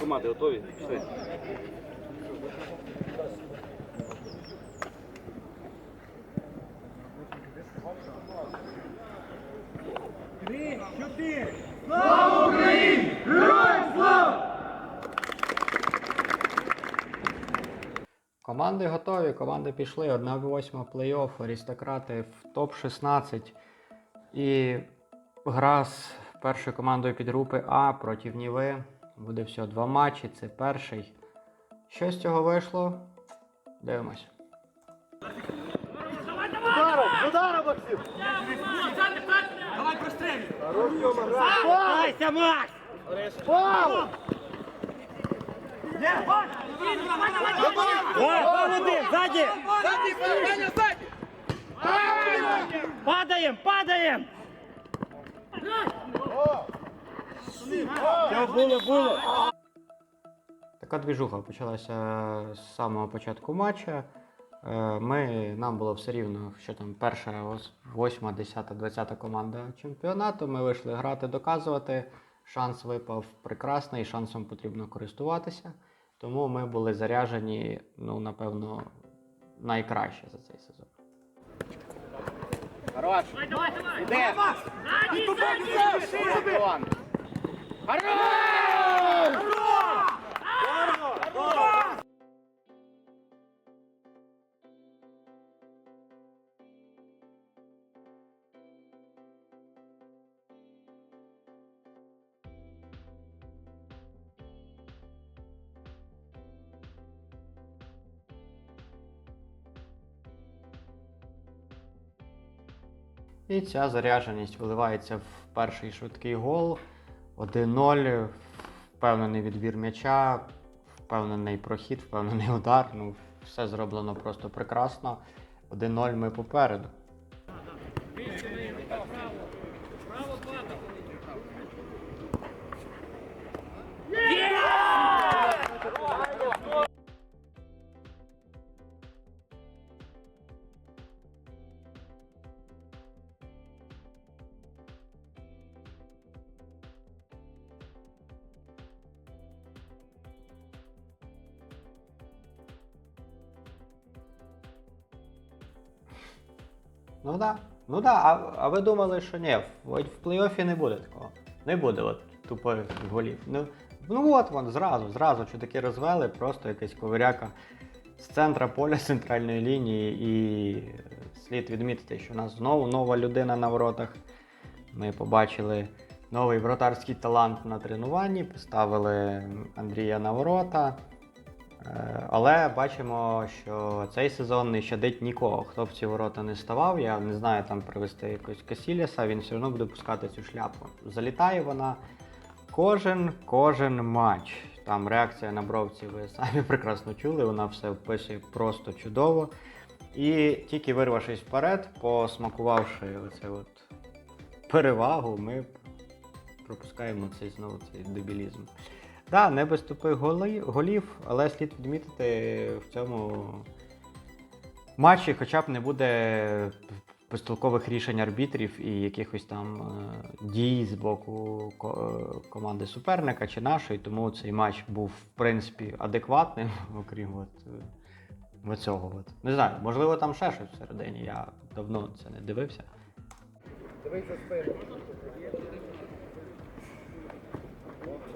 Команди готові? Пішли. Команди готові, команди пішли. 1-8 плей-офф, аристократи в топ-16. І гра з першою командою підгрупи А проти Ніви. Буде всього два матчі. Це перший. Що з цього вийшло? Дивимось. Дайся, Макс! Давай, пан один, ззаді! Падаєм, падаєм! Все, було, було. Така двіжуха почалася з самого початку матча. Е, Ми, нам було все рівно, що там перша, восьма, десята, двадцята команда чемпіонату. Ми вийшли грати, доказувати. Шанс випав прекрасний, шансом потрібно користуватися. Тому ми були заряжені, ну, напевно, найкраще за цей сезон. Хорош. Іде. Іван. Хорош! І ця зарядженість виливається в перший швидкий гол. 1-0, впевнений відбір м'яча, впевнений прохід, впевнений удар. Ну, все зроблено просто прекрасно. 1-0 ми попереду. Ну да. Ну да, а, а ви думали, що ні, в, в плей-оффі не буде такого. Не буде от тупих голів. Ну, ну от вон, зразу, зразу чудаки розвели, просто якась ковиряка з центра поля центральної лінії. І слід відмітити, що у нас знову нова людина на воротах. Ми побачили новий вратарський талант на тренуванні, поставили Андрія на ворота. Е, Але бачимо, що цей сезон не щадить нікого. Хто в ці ворота не ставав, я не знаю там привести якогось Касіліса, він все одно буде пускати цю шляпу. Залітає вона кожен кожен матч. Там реакція на бровці, ви самі прекрасно чули, вона все вписує просто чудово. І тільки вирвавшись вперед, посмакувавши оце от перевагу, ми пропускаємо цей знову цей дебілізм. Так, не без тупих голів, але слід відмітити в цьому матчі хоча б не буде безтолкових рішень арбітрів і якихось там е, дій з боку е, команди суперника чи нашої, тому цей матч був в принципі адекватним, окрім от, е, оцього. От. Не знаю, можливо, там ще щось всередині, я давно це не дивився. Удар!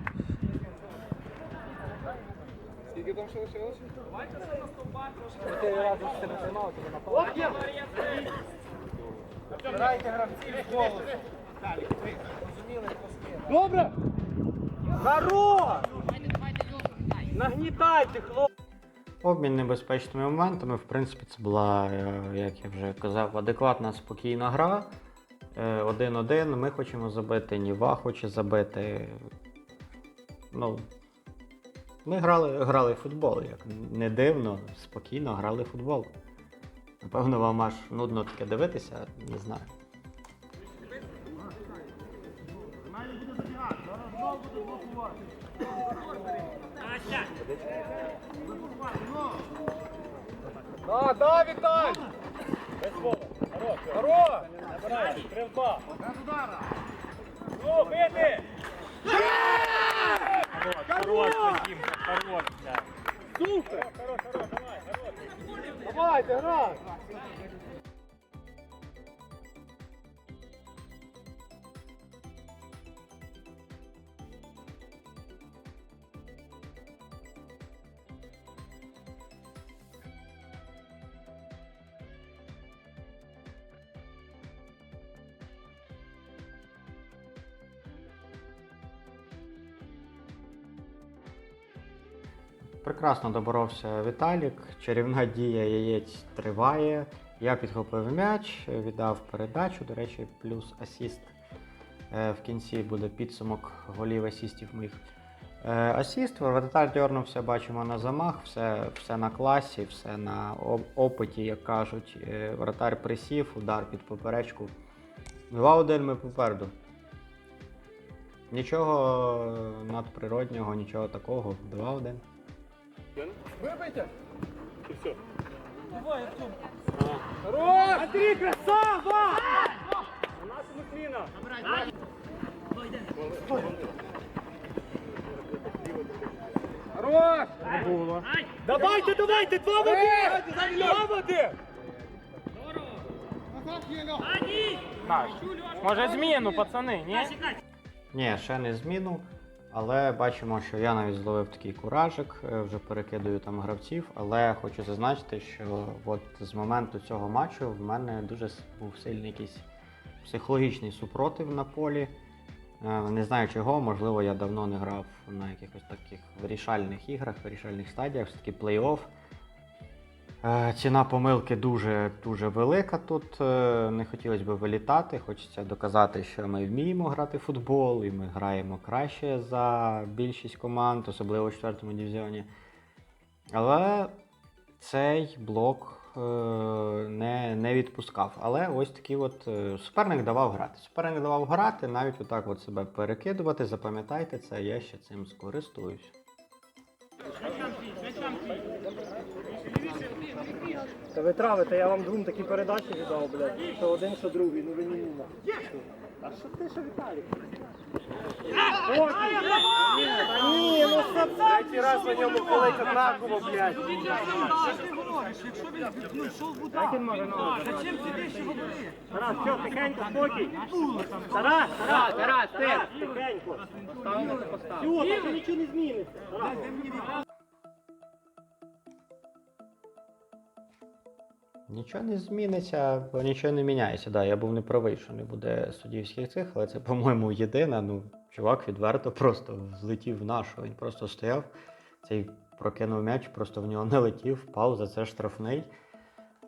Добре? Хорош! Нагнітайте, хлопці! Обмін небезпечними моментами, в принципі, це була, е, як я вже казав, адекватна, спокійна гра. Е, Один-один. Ми хочемо забити, Ніва хоче забити. Ну, Ми грали, грали в футбол, як не дивно, спокійно грали футбол. Напевно, вам аж нудно таке дивитися, не знаю. Да, да, Віталь! Без. Хорош! Набирай, стрільба. Ну, бити! Хорош, Вадим, хорош, блядь. Супер! Хорош, хорош, давай, хорош. Давайте, грай! Прекрасно доборовся Віталік. Чарівна дія яєць триває. Я підхопив м'яч, віддав передачу. До речі, плюс асіст. Е, В кінці буде підсумок голів асістів моїх. Е, Асіст, воротар дьорнувся, бачимо на замах, все, все на класі, все на опиті, як кажуть. Е, Воротар присів, удар під поперечку. 2-1 ми попереду. Нічого надприроднього, нічого такого. 2-1. Вибийте! І все. Давай, Артем. Хорош! Андрій, красава! У нас зміна. Хорош! Було. Давайте, давайте, два в один! Два в один! Може зміну, пацани, ні? Ні, ще не зміну. Але бачимо, що я навіть зловив такий куражик, е, вже перекидую там гравців. Але хочу зазначити, що от з моменту цього матчу в мене дуже був сильний якийсь психологічний супротив на полі. Е, Не знаю чого, можливо, я давно не грав на якихось таких вирішальних іграх, вирішальних стадіях, все-таки плей-офф. Е, Ціна помилки дуже дуже велика тут. е, Не хотілося б вилітати. Хочеться доказати, що ми вміємо грати в футбол, і ми граємо краще за більшість команд, особливо у четвертому дивізіоні. Але цей блок е, не, не відпускав. Але ось такий от суперник давав грати. Суперник давав грати, навіть отак от себе перекидувати. Запам'ятайте це, я ще цим скористуюсь. Та ви травите, я вам двом такі передачі віддав, блядь. Що один, що другий, ну ви не міна. А що ти, що Віталік? Та ні, ну що Третій раз на ньому колить однаково, блядь. Як він може ногу? Зачем ти ще Тарас, що, тихенько, спокій. Тарас, Тарас, Тарас, Тарас, тихенько. Все, так нічого не зміниться. Тарас. Нічого не зміниться, бо нічого не міняється. Да, я був не правий, що не буде суддівських цих, але це, по-моєму, єдина. Ну, чувак відверто просто влетів в нашу. Він просто стояв, цей прокинув м'яч, просто в нього не летів, впав, за це штрафний.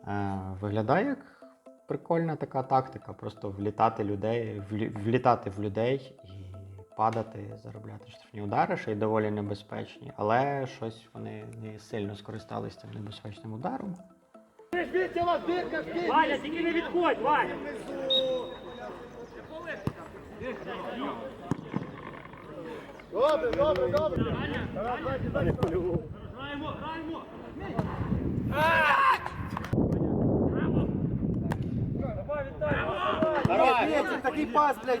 Е, виглядає як прикольна така тактика, просто влітати людей, влі- влітати в людей і падати, заробляти штрафні удари, що й доволі небезпечні, але щось вони не сильно скористалися цим небезпечним ударом. Валя, тільки не відходь, Валя. Добре, добре, добре. Граємо, граємо. Давай. Такий пас, блядь.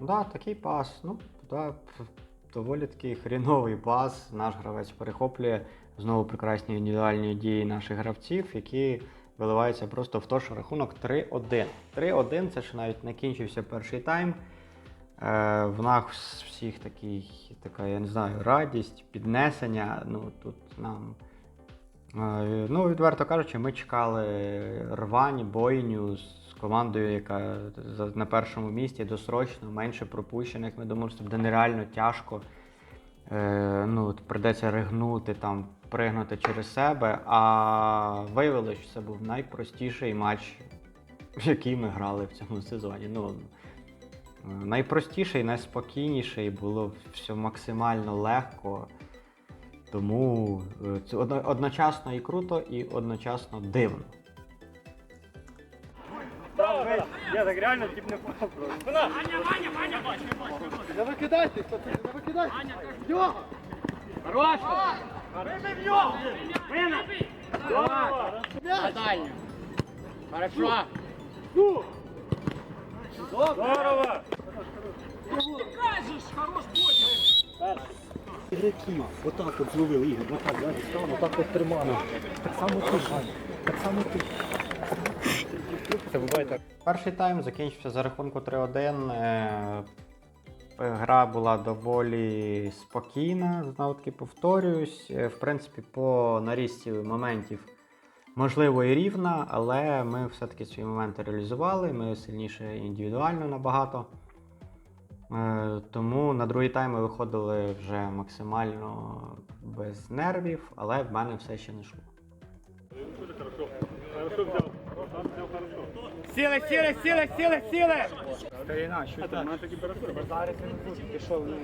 Да, такий пас. Ну, да, доволі такий хріновий пас. Наш гравець перехоплює знову прекрасні індивідуальні дії наших гравців, які виливається просто в те, що рахунок 3-1. 3-1 це ще навіть не кінчився перший тайм. Е, в нас всіх такий, така, я не знаю, радість, піднесення. Ну, тут нам. Е, Ну, відверто кажучи, ми чекали рвань, бойню з командою, яка на першому місці досрочно, менше пропущених. Ми думали, що буде нереально тяжко. Е, ну, от прийдеться ригнути, там, пригнути через себе. А виявилося, що це був найпростіший матч, в який ми грали в цьому сезоні. Ну, е, найпростіший, найспокійніший, було все максимально легко. Тому е, одночасно і круто, і одночасно дивно. Я так реально тип не впав просто. Не викидайте, пацани, не викидайте. Його! Хорошо. Здорово! Ігроків, отак от зловили ігор, отак, я став, отак от тримали. Так само ти, Ваня, так само ти. Так. Перший тайм закінчився за рахунку 3-1. Е, Гра була доволі спокійна, знову таки повторююсь. Е, В принципі, по нарізці моментів можливо і рівна, але ми все-таки свої моменти реалізували. Ми сильніше індивідуально набагато. Е, Тому на другий тайм ми виходили вже максимально без нервів, але в мене все ще не йшло. Сіли, сіли, сіли, сіли, сіли! Старина, що там? Мене температура. Зараз я не буду, пішов, ну.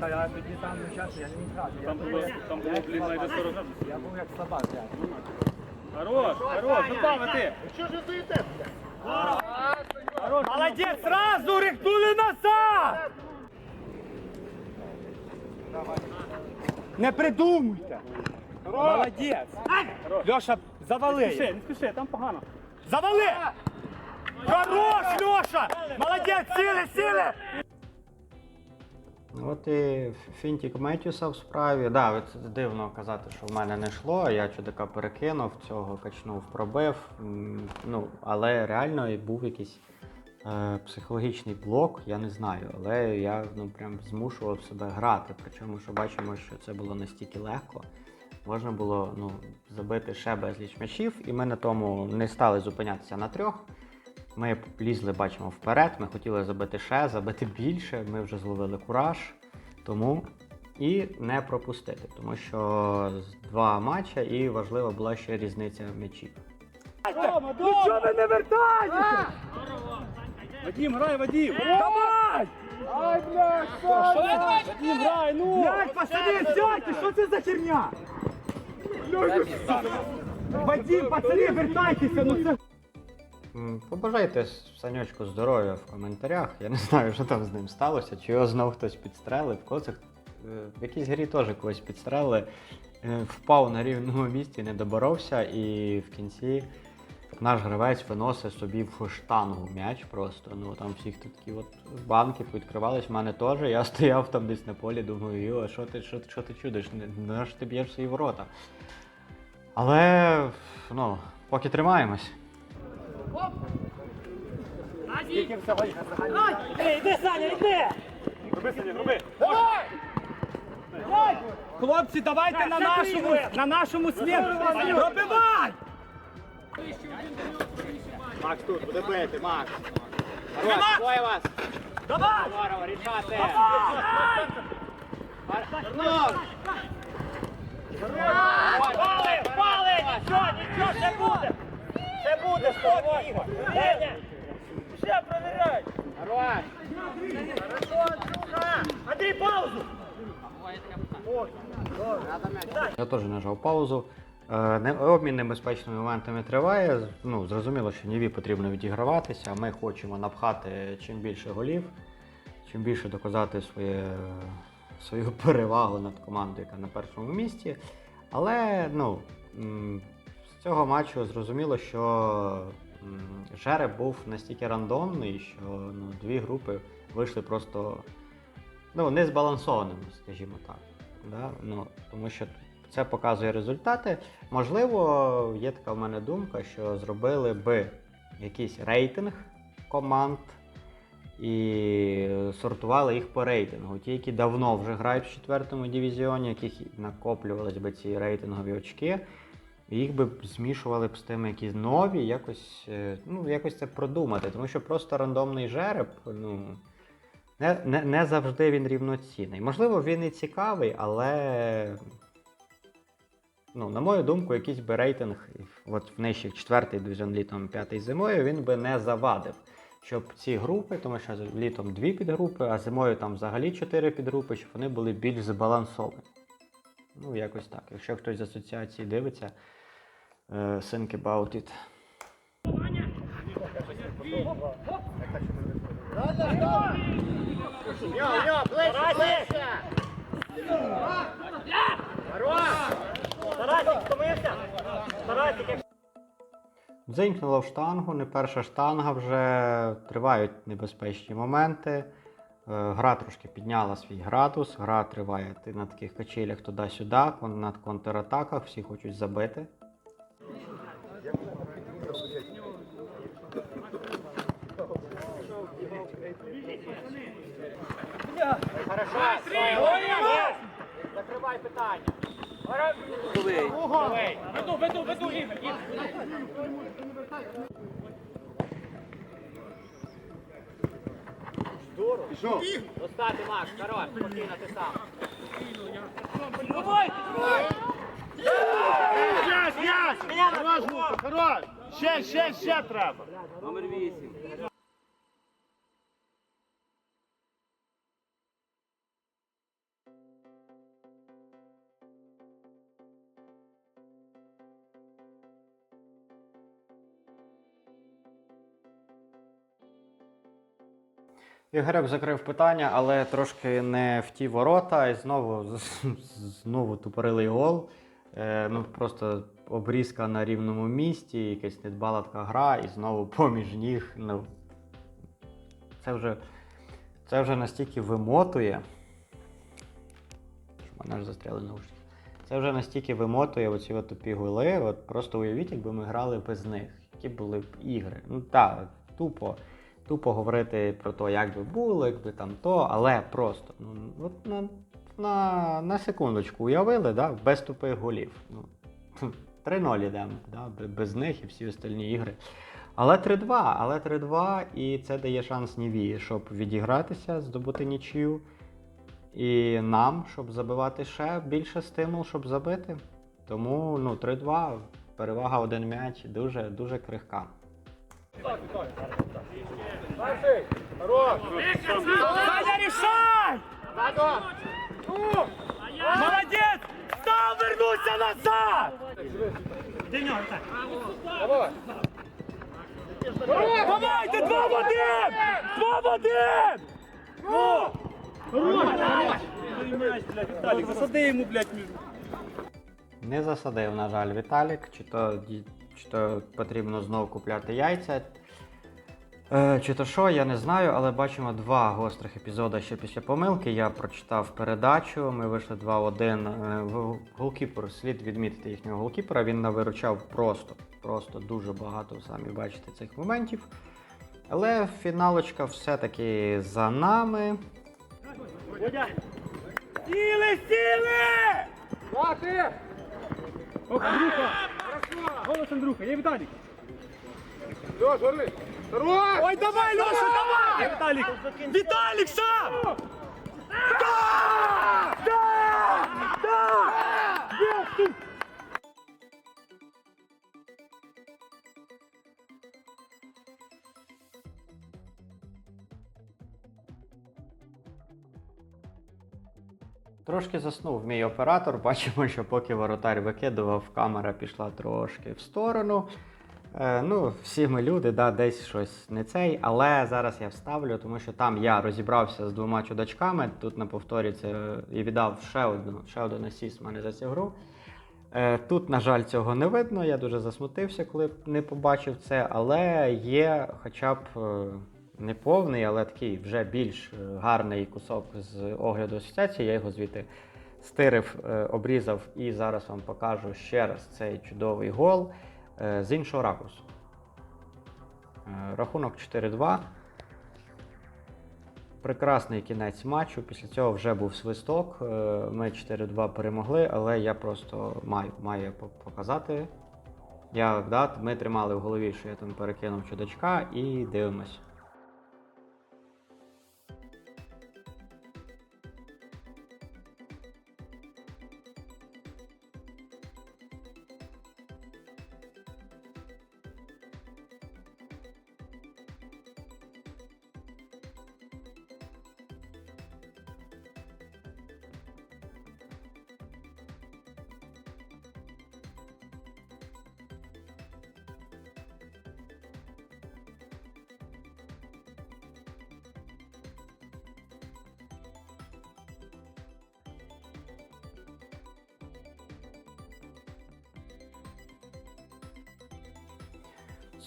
Та я тоді там не часу, я не міг грати. Там було, там було, блін, навіть 40 Я був як слабак, я. Хорош, хорош, добавити! Що ж ви стоїте? Молодець, сразу рихнули назад! Не придумуйте! Молодець! Льоша, завали! Не спіши, не спіши, там погано. Завали! Хорош, Льоша! Молодець, сіли, сіли! От і Фінтік Меттюса в справі. Да, це дивно казати, що в мене не йшло. Я чудака перекинув, цього качнув, пробив. Ну, але реально був якийсь е, психологічний блок, я не знаю. Але я ну, прям змушував себе грати. Причому, що бачимо, що це було настільки легко. Можна було ну, забити ще безліч м'ячів, і ми на тому не стали зупинятися на трьох. Ми лізли, бачимо, вперед. Ми хотіли забити ще, забити більше. Ми вже зловили кураж. Тому і не пропустити, тому що два матча і важлива була ще різниця м'ячів. Ну чого ви не вертаєте? Вадим, грай, Вадим! Давай! Ай, блядь, Вадим, грай, ну! Блядь, пацани, сядьте, що це за херня? Вадим, пацани, вертайтеся, ну це... Побажайте Санечку здоров'я в коментарях. Я не знаю, що там з ним сталося, чи його знов хтось підстрелив. Коцик е, в якійсь грі теж когось підстрелили. Е, Впав на рівному місці, не доборовся, і в кінці наш гравець виносить собі в штангу м'яч просто. Ну там всіх такі от банки відкривались, в мене теж. Я стояв там десь на полі, думаю, йо, що ти, що, ти- що ти чудиш? Не- На що ти б'єш в свої ворота? Але ну, поки тримаємось. Іди, Саня, іди! Роби, Саня, роби! Хлопці, давайте на нашому, на нашому сліду! Пробивай! Макс тут, буде бити, Макс. Давай! Хорош, двоє вас. Давай! Здорово, рішати. Пали, пали! Нічого, нічого, ще буде! Ще буде, спокій, Ігор! Деня! Ще провіряй! Хорош. Андрій, паузу! Я теж нажав паузу. Е, Обмін небезпечними моментами триває. Ну, зрозуміло, що Ніві потрібно відіграватися. Ми хочемо напхати чим більше голів, чим більше доказати своє, свою перевагу над командою, яка на першому місці. Але ну, з цього матчу зрозуміло, що жереб був настільки рандомний, що ну, дві групи вийшли просто ну, незбалансованими, скажімо так. Да? Ну, тому що це показує результати. Можливо, є така в мене думка, що зробили би якийсь рейтинг команд і сортували їх по рейтингу. Ті, які давно вже грають в четвертому дивізіоні, яких накоплювалися би ці рейтингові очки, їх би змішували б з тими, які нові, якось, е, ну, якось це продумати. Тому що просто рандомний жереб, ну. Не, не, не завжди він рівноцінний. Можливо, він і цікавий, але, ну, на мою думку, якийсь би рейтинг от в нижчих четвертий дивізіон літом, п'ятий зимою, він би не завадив. Щоб ці групи, тому що літом дві підгрупи, а зимою там взагалі чотири підгрупи, щоб вони були більш збалансовані. Ну, якось так. Якщо хтось з асоціації дивиться, think about it. Тарасик, втомився? Тарасик, як Дзенькнуло в штангу, не перша штанга вже тривають небезпечні моменти. Е, Гра трошки підняла свій градус, гра триває ти на таких качелях туди-сюди, на контратаках, всі хочуть забити. Закривай питання. Веду, веду, веду, Ігор, Ігор. Достати, Макс, хорош, спокійно, ти сам. М'яч, м'яч! Хорош, Гука, хорош! Ще, ще, ще треба! Номер 8. Ігорек закрив питання, але трошки не в ті ворота, і знову, знову тупорилий гол. Е, ну, просто обрізка на рівному місці, якась недбала така гра, і знову поміж ніг. Ну, це, вже, це вже настільки вимотує. Що мене ж застряли наушники. Це вже настільки вимотує оці тупі голи. От просто уявіть, якби ми грали без них. Які були б ігри. Ну так, тупо тупо говорити про те, як би було, якби там то, але просто ну, от на, на, на секундочку уявили, да, без тупих голів. Ну, 3-0 йдемо, да, без них і всі остальні ігри. Але 3-2, але 3-2, і це дає шанс Ніві, щоб відігратися, здобути нічию. І нам, щоб забивати ще більше стимул, щоб забити. Тому ну, 3-2, перевага один м'яч, дуже, дуже крихка. Саня, рішай! Молодець! Став, вернуся назад! Де в нього, так? Давайте, два в один! Два в один! Ну! Засади йому, блядь, між Не засадив, на жаль, Віталік, чи то, чи то потрібно знову купляти яйця. Е, чи то що, я не знаю, але бачимо два гострих епізоди ще після помилки. Я прочитав передачу, ми вийшли 2-1. Е, Голкіпер, слід відмітити їхнього голкіпера, він навиручав просто, просто дуже багато, самі бачите, цих моментів. Але фіналочка все-таки за нами. Сіли, сіли! Ох, Андрюха! Голос Андрюха, є Віталік. Ой, давай, Леша, давай! Віталік! Віталік сам! Да! Да! Да! Тут! Трошки заснув мій оператор. Бачимо, що поки воротар викидував, камера пішла трошки в сторону. Е, ну, всі ми люди, да, десь щось не цей, але зараз я вставлю, тому що там я розібрався з двома чудачками. Тут на повторі це і віддав ще одну, ще один асіст мене за цю гру. Е, тут, на жаль, цього не видно. Я дуже засмутився, коли не побачив це, але є хоча б е, не повний, але такий вже більш гарний кусок з огляду асоціації. Я його звідти стирив, обрізав і зараз вам покажу ще раз цей чудовий гол з іншого ракурсу. Е, Рахунок 4-2. Прекрасний кінець матчу. Після цього вже був свисток. Е, Ми 4-2 перемогли, але я просто маю, маю показати. Я, да, ми тримали в голові, що я там перекинув чудачка і дивимось.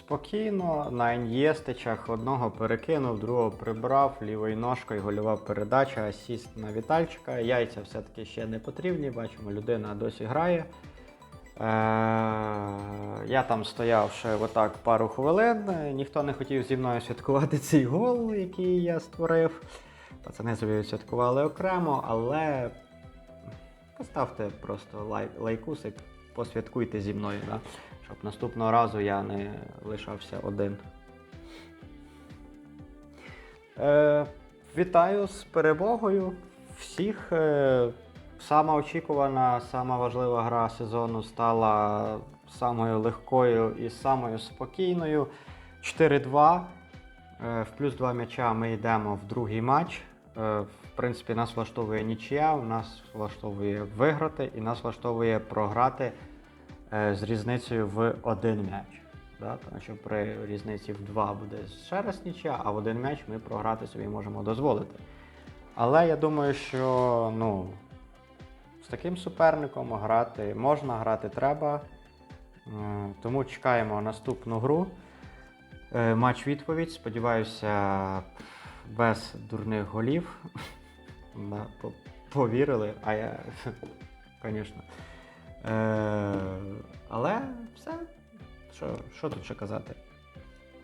Спокійно, на ін'єстичах одного перекинув, другого прибрав, лівою ножкою гольова передача, асіст на Вітальчика. Яйця все-таки ще не потрібні, бачимо, людина досі грає. Е, я там стояв ще отак пару хвилин. Ніхто не хотів зі мною святкувати цей гол, який я створив. Пацани собі святкували окремо, але поставте просто лайк, лайкусик, посвяткуйте зі мною, да? Щоб наступного разу я не лишався один. Е, вітаю з перемогою всіх. Е, сама очікувана, сама важлива гра сезону стала самою легкою і самою спокійною. 4-2. Е, В плюс 2 м'яча ми йдемо в другий матч. Е, В принципі, нас влаштовує нічия, нас влаштовує виграти і нас влаштовує програти з різницею в один м'яч. Да? Тому що при різниці в 2 буде ще раз нічия, а в один м'яч ми програти собі можемо дозволити. Але я думаю, що ну, з таким суперником грати можна, грати треба. Е, Тому чекаємо наступну гру. Е, Матч відповідь. Сподіваюся, без дурних голів. Повірили, а я, звісно. Е, але все. Що, що тут ще казати?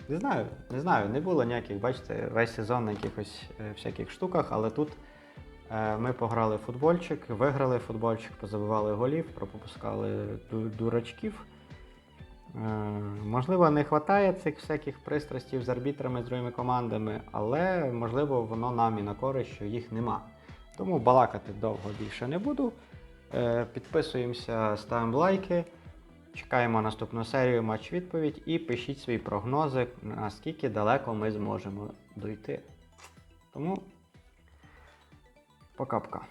Не знаю, не знаю, не було ніяких, бачите, весь сезон на якихось е, всяких штуках, але тут е, ми пограли в футбольчик, виграли футбольчик, позабивали голів, пропускали ду- дурачків. Е, можливо, не вистачає цих всяких пристрастів з арбітрами, з другими командами, але можливо воно нам і на користь, що їх нема. Тому балакати довго більше не буду. Е, підписуємося, ставимо лайки. Чекаємо наступну серію матч відповідь і пишіть свої прогнози, наскільки далеко ми зможемо дойти. Тому пока-пока.